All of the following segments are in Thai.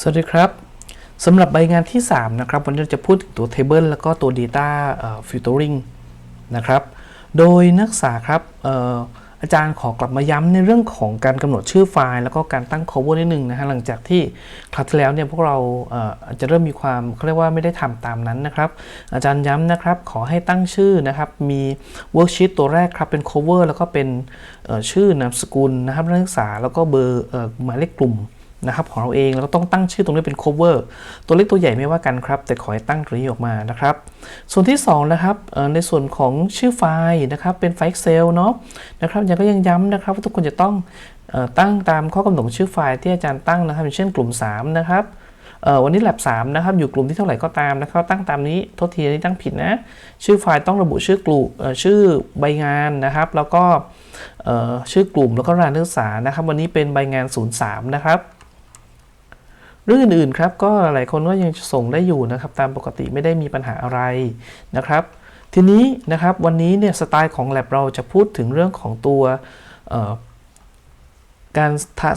สวัสดีครับสำหรับใบงานที่ 3 นะครับ วันนี้จะพูดถึงตัว Table แล้วก็ตัว Data Filtering นะครับ โดยนักศึกษาครับอออาจารย์ขอกลับมาย้ำในเรื่องของการกำหนดชื่อไฟล์ แล้วก็การตั้ง cover นิดนึงนะฮะหลังจากที่คราวที่แล้วเนี่ยพวกเราเอออาจจะเริ่มมีความเขาเรียกว่าไม่ได้ทำตามนั้นนะครับ อาจารย์ย้ำนะครับ ขอให้ตั้งชื่อนะครับ มี worksheet ตัวแรกครับเป็น cover แล้วก็เป็นชื่อนามสกุลนะครับนักศึกษาแล้วก็เบอร์หมายเลขกลุ่ม นะครับของเราเองแล้วก็ต้องตั้งชื่อตรงนี้เป็น cover ตัวเล็กตัวใหญ่ไม่ว่ากันครับ แต่ขอให้ตั้งตรงนี้ออกมานะครับ ส่วนที่2นะครับในส่วนของชื่อไฟล์นะครับเป็นไฟล์ Excel เนาะนะครับยังก็ยังย้ำนะครับว่าทุกคนจะต้องอตั้งตามข้อกำหนดชื่อไฟล์ที่อาจารย์ตั้งนะครับอย่างเช่นกลุ่ม 3 นะครับวันนี้ lab 3นะครับอยู่กลุ่มที่เท่าไหร่ก็ตามนะครับตั้งตามนี้โทษทีนี้ตั้งผิดนะชื่อไฟล์ต้องระบุชื่อกลุ่มชื่อใบงานนะครับ แล้วก็ชื่อกลุ่มแล้วก็รายนักศึกษานะครับ วันนี้เป็นใบงาน 03 นะครับ เรื่องอื่นๆครับก็หลายคนก็ยังส่งได้อยู่นะครับตามปกติไม่ได้มีปัญหาอะไรนะครับ ทีนี้นะครับวันนี้เนี่ยสไตล์ของ lab เราจะพูดถึงเรื่องของตัวการ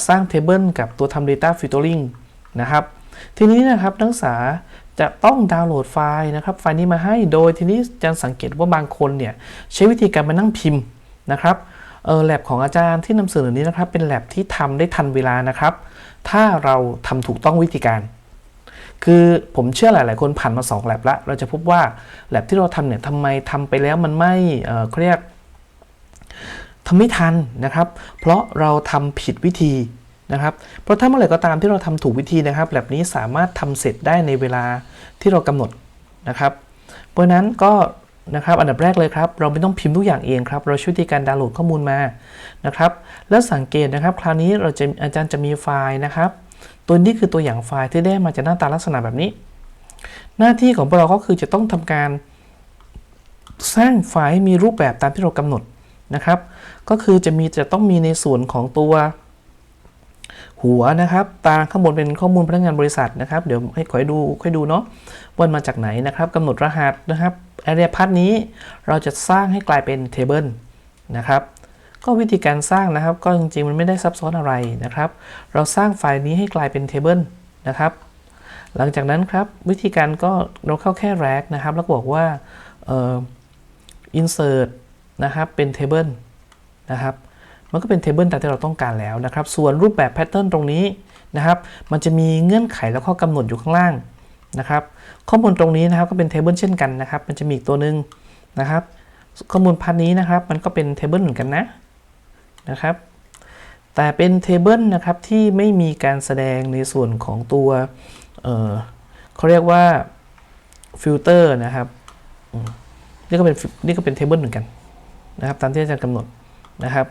สร้าง table กับตัวทำ data filtering นะครับทีนี้นะครับนักศึกษาจะต้องดาวน์โหลดไฟล์นะครับไฟล์นี้มาให้โดยทีนี้จะสังเกตว่าบางคนเนี่ยใช้วิธีการมานั่งพิมพ์นะครับ เออแลบของอาจารย์ที่นำเสนอนี้นะครับ เป็นแลบที่ทำได้ทันเวลานะครับ ถ้าเราทำถูกต้องวิธีการ คือผมเชื่อหลาย ๆ คนผ่านมา2แลบแล้วเราจะพบว่าแลบที่เราทำเนี่ยทำไมทำไปแล้วมันไม่เออเขาเรียกทำไม่ทันนะครับ เพราะเราทำผิดวิธีนะครับ เพราะถ้าเมื่อไหร่ก็ตามที่เราทำถูกวิธีนะครับแลบนี้สามารถทำเสร็จได้ในเวลาที่เรากำหนดนะครับ เพราะนั้นก็ นะครับอันดับแรกเลยครับ เราไม่ต้องพิมพ์ทุกอย่างเองครับ เราช้วิธีการดาวน์โหลดข้อมูลมานะครับแล้วสังเกตนะครับ คราวนี้เราจะอาจารย์จะมีไฟล์นะครับ ตัวนี้คือตัวอย่างไฟล์ที่ได้มาจากหน้าตาลักษณะแบบนี้ หน้าที่ของพวกเราก็คือจะต้องทำการ สร้างไฟล์มีรูปแบบตามที่เรากำหนดนะครับ ก็คือจะมีจะต้องมีในส่วนของตัว หัวนะครับ ตาข้างบนเป็นข้อมูลพนักงานบริษัทนะครับ เดี๋ยวให้ขอให้ดูค่อยดูเนาะว่ามาจากไหนนะครับกำหนดรหัสนะครับ area path นี้เราจะสร้างให้กลายเป็น table นะครับก็วิธีการสร้างนะครับ ก็จริงๆมันไม่ได้ซับซ้อนอะไรนะครับ เราสร้างไฟล์นี้ให้กลายเป็น table นะครับหลังจากนั้นครับวิธีการก็เราเข้าแค่ rag นะครับ แล้วบอกว่าเอ่อ insert นะครับเป็น table นะครับ มันก็เป็น table ตามที่เราต้องการแล้วนะครับ ส่วนรูปแบบ pattern ตรงนี้นะครับ มันจะมีเงื่อนไขแล้วข้อกำหนดอยู่ข้างล่างนะครับ ข้อมูลตรงนี้นะครับก็เป็น table เช่นกันนะครับ มันจะมีอีกตัวหนึ่งนะครับ ข้อมูลพันนี้นะครับ มันก็เป็น table เหมือนกันนะนะครับ แต่เป็น table นะครับที่ไม่มีการแสดงในส่วนของตัวเออเขาเรียกว่าฟิลเตอร์นะครับนี่ก็เป็นนี่ก็เป็น table เหมือนกันนะครับ ตามที่อาจารย์กำหนดนะครับ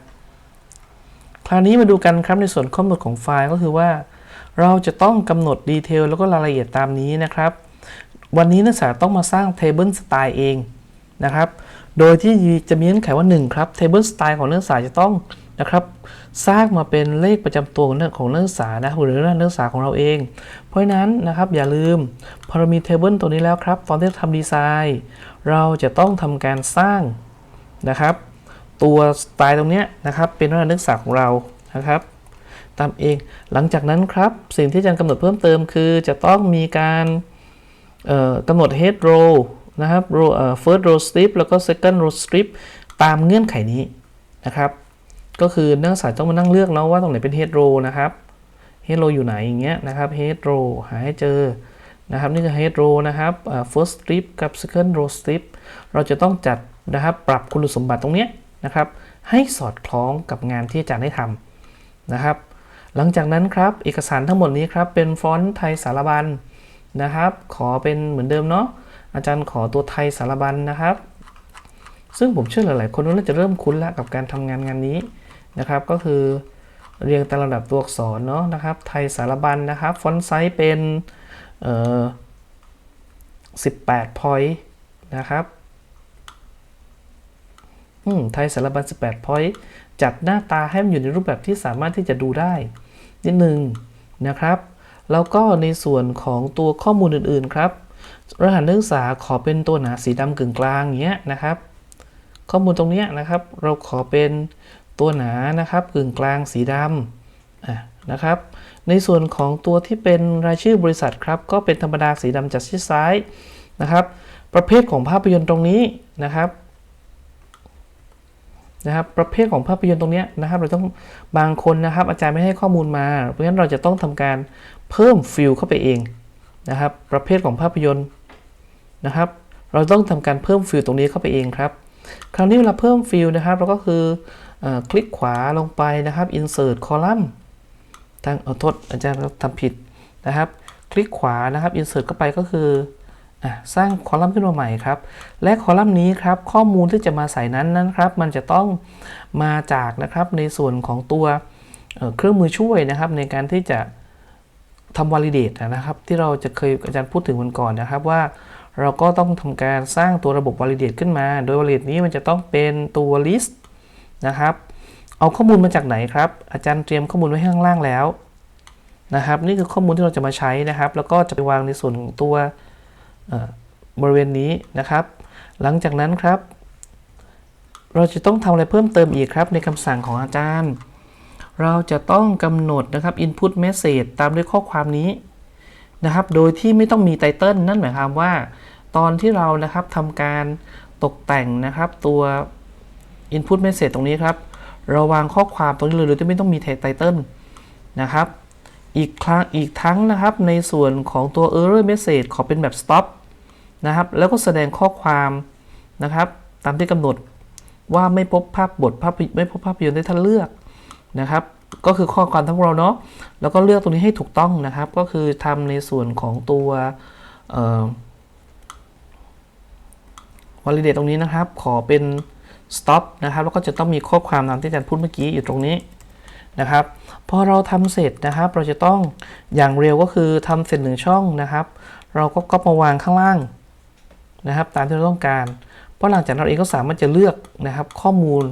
คราวนี้มาดูกันครับในส่วนข้อกำหนดของไฟล์ก็คือว่า เราจะต้องกำหนดดีเทลแล้วก็รายละเอียดตามนี้นะครับ วันนี้นักศึกษาต้องมาสร้าง Table Style เองนะครับ โดยที่จะมีเงื่อนไขว่า 1 ครับ Table Style ของนักศึกษาจะต้องนะครับสร้างมาเป็นเลขประจำตัวของนักของนักศึกษานะหรือนักศึกษาของเราเอง เพราะฉะนั้นนะครับอย่าลืมพอเรามี Table ตัวนี้แล้วครับ ตอนที่ทำดีไซน์ เราจะต้องทำการสร้างนะครับ ตัวสไตล์ตรงนี้นะครับ เป็นนักศึกษาของเรานะครับตามเองหลังจากนั้นครับ สิ่งที่อาจารย์กำหนดเพิ่มเติมคือจะต้องมีการกำหนด head row นะครับ row first row strip แล้วก็ second row strip ตามเงื่อนไขนี้นะครับ ก็คือนักศึกษาต้องมานั่งเลือกเนาะว่าตรงไหนเป็น head row นะครับ head row อยู่ไหนอย่างเงี้ยนะครับ head row หาให้เจอนะครับนี่คือ head row นะครับ first strip กับ second row strip เราจะต้องจัดนะครับปรับคุณสมบัติตรงเนี้ย นะครับ ให้สอดคล้องกับงานที่อาจารย์ได้ทำนะครับ หลังจากนั้นครับเอกสารทั้งหมดนี้ครับเป็นฟอนต์ไทยสารบัญนะครับ ขอเป็นเหมือนเดิมเนาะอาจารย์ขอตัวไทยสารบัญนะครับ ซึ่งผมเชื่อหลาย ๆ คนน่าจะเริ่มคุ้นแล้วกับการทำงานงานนี้นะครับ ก็คือเรียงตามลำดับตัวอักษรเนาะนะครับ ไทยสารบัญนะครับ ฟอนต์ไซส์เป็นเอ่อ18 point นะครับ ไทยสารบัญ18 point จัดหน้าตาให้มันอยู่ในรูปแบบที่สามารถที่จะดูได้ นิดหนึ่งนะครับ แล้วก็ในส่วนของตัวข้อมูลอื่นๆครับรหัสนักศึกษาขอเป็นตัวหนาสีดำกึ่งกลางอย่างเงี้ยนะครับ ข้อมูลตรงเนี้ยนะครับ เราขอเป็นตัวหนานะครับกึ่งกลางสีดำอะนะครับในในส่วนของตัวที่เป็นรายชื่อบริษัทครับ ก็เป็นธรรมดาสีดำจากชิดซ้ายนะครับ ประเภทของภาพยนตร์ตรงนี้นะครับ นะครับประเภทของภาพยนตร์ตรงนี้นะครับ เราต้องบางคนนะครับ อาจารย์ไม่ให้ข้อมูลมา เพราะฉะนั้นเราจะต้องทำการเพิ่มฟิลเข้าไปเองนะครับ ประเภทของภาพยนตร์นะครับ เราต้องทำการเพิ่มฟิลตรงนี้เข้าไปเองครับ คราวนี้เวลาเพิ่มฟิลนะครับ เราก็คืออคลิกขวาลงไปนะครับ insert column ทางเอาโทษอาจารย์ทำผิดนะครับ คลิกขวานะครับ insert เข้าไปก็คือ สร้างคอลัมน์ขึ้นมาใหม่ครับ และคอลัมน์นี้ครับข้อมูลที่จะมาใส่นั้นนั้นครับ มันจะต้องมาจากนะครับในส่วนของตัวเเครื่องมือช่วยนะครับ ในการที่จะทำ validate นะครับ ที่เราจะเคยอาจารย์พูดถึงวันก่อนนะครับว่า เราก็ต้องทำการสร้างตัวระบบ validate ขึ้นมา โดย validate นี้มันจะต้องเป็นตัว list นะครับ เอาข้อมูลมาจากไหนครับ อาจารย์เตรียมข้อมูลไว้ข้างล่างแล้วนะครับ นี่คือข้อมูลที่เราจะมาใช้นะครับ แล้วก็จะไปวางในส่วนของตัว บริเวณนี้นะครับ หลังจากนั้นครับ เราจะต้องทำอะไรเพิ่มเติมอีกครับในคำสั่งของอาจารย์ เราจะต้องกำหนดนะครับ input message ตามด้วยข้อความนี้นะครับ โดยที่ไม่ต้องมีไตเติลนั่นหมายความว่า ตอนที่เรานะครับทำการตกแต่งนะครับตัว input message ตรงนี้ครับเราวางข้อความตรงนี้เลยโดยที่ไม่ต้องมีไตเติลนะครับ อีกครั้งอีกทั้งนะครับในส่วนของตัว error message ขอเป็นแบบ stop นะครับ แล้วก็แสดงข้อความนะครับ ตามที่กำหนดว่าไม่พบภาพบทภาพไม่พบภาพยนตร์ที่ท่านเลือกนะครับ ก็คือข้อความทั้งเราเนาะแล้วก็เลือกตรงนี้ให้ถูกต้องนะครับ ก็คือทำในส่วนของตัวเอ่อ validate ตรงนี้นะครับ ขอเป็น stop นะครับ แล้วก็จะต้องมีข้อความตามที่อาจารย์พูดเมื่อกี้อยู่ตรงนี้นะครับ พอเราทำเสร็จนะครับ เราจะต้องอย่างเร็วก็คือทำเสร็จหนึ่งช่องนะครับ เราก็ก๊อปมาวางข้างล่าง นะครับตามที่เราต้องการ เพราะหลังจากนั้นเราเองก็สามารถจะเลือกนะครับข้อมูล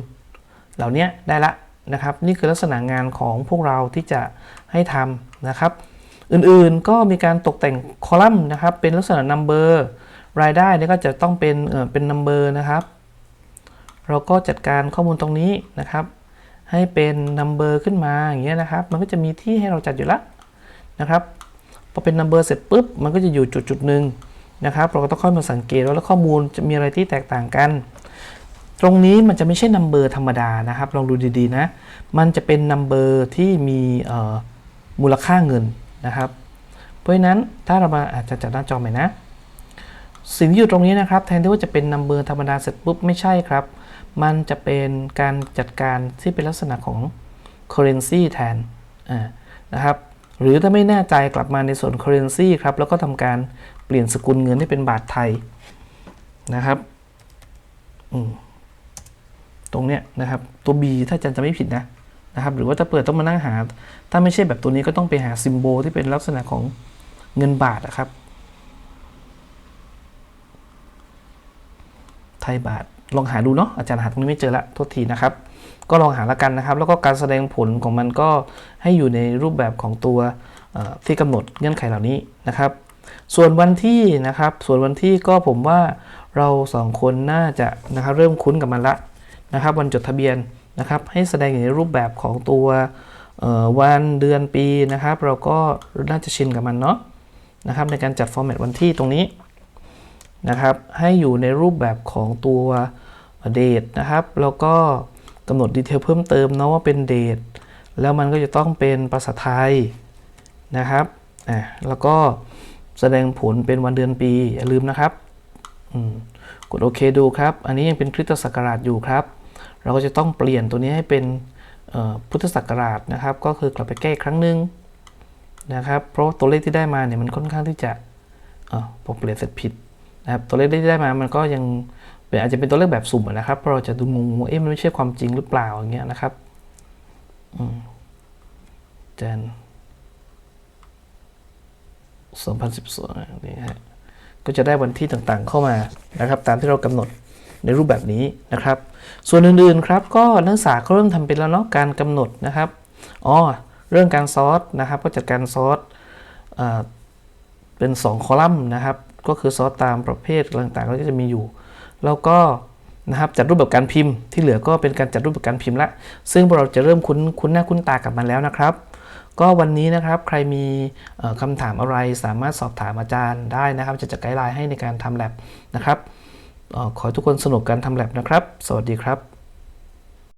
เหล่านี้ได้ละนะครับ นี่คือลักษณะงานของพวกเราที่จะให้ทำนะครับ อื่นๆก็มีการตกแต่งคอลัมน์นะครับ เป็นลักษณะ number รายได้นี่ก็จะต้องเป็นเออเป็น number นะครับ เราก็จัดการข้อมูลตรงนี้นะครับ ให้เป็น number ขึ้นมาอย่างเงี้ยนะครับ มันก็จะมีที่ให้เราจัดอยู่แล้วนะครับพอเป็น number เสร็จปุ๊บมันก็จะอยู่จุดจุดหนึ่ง นะครับ เราก็ต้องค่อยมาสังเกตว่าแล้วข้อมูลจะมีอะไรที่แตกต่างกัน ตรงนี้มันจะไม่ใช่ number ธรรมดานะครับ ลองดูดีๆนะ มันจะเป็น number ที่มีมูลค่าเงินนะครับ เพราะฉะนั้นถ้าเรามาอาจจะจัดหน้าจอใหม่นะ สิ่งที่อยู่ตรงนี้นะครับ แทนที่ว่าจะเป็น number ธรรมดาเสร็จปุ๊บไม่ใช่ครับ มันจะเป็นการจัดการที่เป็นลักษณะของ currency แทนนะครับหรือถ้าไม่แน่ใจกลับมาในส่วน currency ครับ แล้วก็ทำการ เปลี่ยนสกุลเงินให้เป็นบาทไทยนะครับตรงเนี้ยนะครับ ตัว B ถ้าอาจารย์จะไม่ผิดนะนะครับ หรือว่าถ้าเปิดต้องมานั่งหา ถ้าไม่ใช่แบบตัวนี้ก็ต้องไปหาซิมโบลที่เป็นลักษณะของเงินบาทนะครับ ไทยบาทลองหาดูเนาะอาจารย์หาตรงนี้ไม่เจอละโทษทีนะครับ ก็ลองหาละกันนะครับ แล้วก็การแสดงผลของมันก็ให้อยู่ในรูปแบบของตัวที่กำหนดเงื่อนไขเหล่านี้นะครับ ส่วนวันที่นะครับ ส่วนวันที่ก็ผมว่าเราสองคนน่าจะนะครับเริ่มคุ้นกับมันละนะครับ วันจดทะเบียนนะครับ ให้แสดงอยู่ในรูปแบบของตัววันเดือนปีนะครับ เราก็น่าจะชินกับมันเนาะนะครับ ในการจัดฟอร์แมตวันที่ตรงนี้นะครับ ให้อยู่ในรูปแบบของตัวเดทนะครับ แล้วก็กำหนดดีเทลเพิ่มเติมเนาะว่าเป็นเดทแล้วมันก็จะต้องเป็นภาษาไทยนะครับอ่าแล้วก็ แสดงผลเป็นวันเดือนปี อย่าลืมนะครับกดโอเคดูครับ อันนี้ยังเป็นคริสตศักราชอยู่ครับ เราก็จะต้องเปลี่ยนตัวนี้ให้เป็นพุทธศักราชนะครับ ก็คือกลับไปแก้ครั้งหนึ่งนะครับ เพราะตัวเลขที่ได้มาเนี่ยมันค่อนข้างที่จะผมเปลี่ยนเสร็จผิดนะครับ ตัวเลขที่ได้มามันก็ยังอาจจะเป็นตัวเลขแบบสุ่มนะครับเพราะเราจะดูงงว่าเอ๊ะมันไม่ใช่ความจริงหรือเปล่าอย่างเงี้ยนะครับอืมเจน สองพันสิบสองนี่ฮะ ก็จะได้วันที่ต่างๆเข้ามานะครับ ตามที่เรากำหนดในรูปแบบนี้นะครับ ส่วนอื่นๆครับก็นักศึกษาเขาเริ่มทำเป็นแล้วเนาะการกำหนดนะครับอ๋อเรื่องการซอสนะครับก็จัดการซอสเป็น 2 คอลัมน์นะครับ ก็คือซอสตามประเภทต่างๆ ก็จะมีอยู่ แล้วก็นะครับจัดรูปแบบการพิมพ์ที่เหลือก็เป็นการจัดรูปแบบการพิมพ์ละ ซึ่งพวกเราจะเริ่มคุ้นคุ้นหน้าคุ้นตากับมันแล้วนะครับ ก็วันนี้นะครับใครมีคำถามอะไรสามารถสอบถามอาจารย์ได้นะครับ จะจัดไกด์ไลน์ให้ในการทำแ a บนะครับออขอทุกคนสนุกการทำแ a บนะครับ สวัสดีครับ